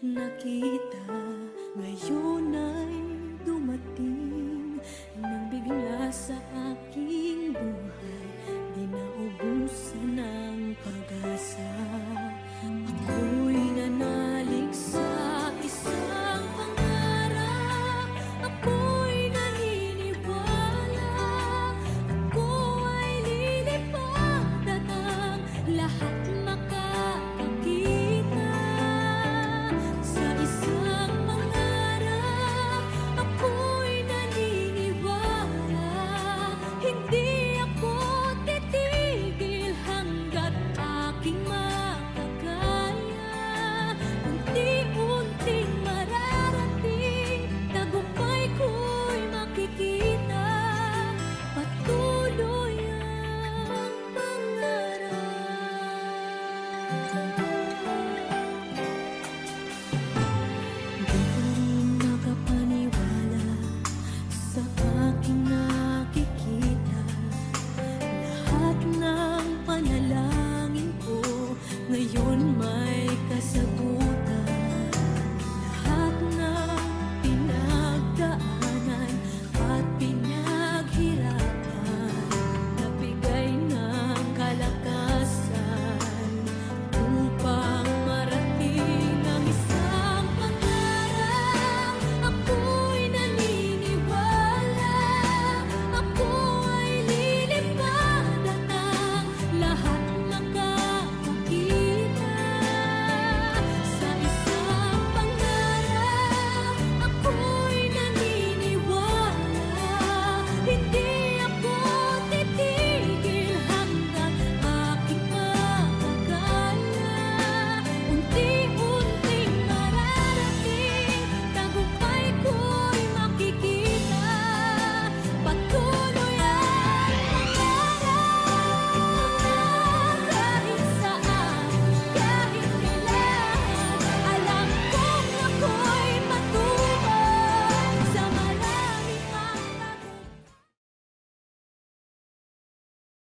Nakita. Ngayon ay dumating Nang bigla sa aking buhay. ngayon may kasagutan.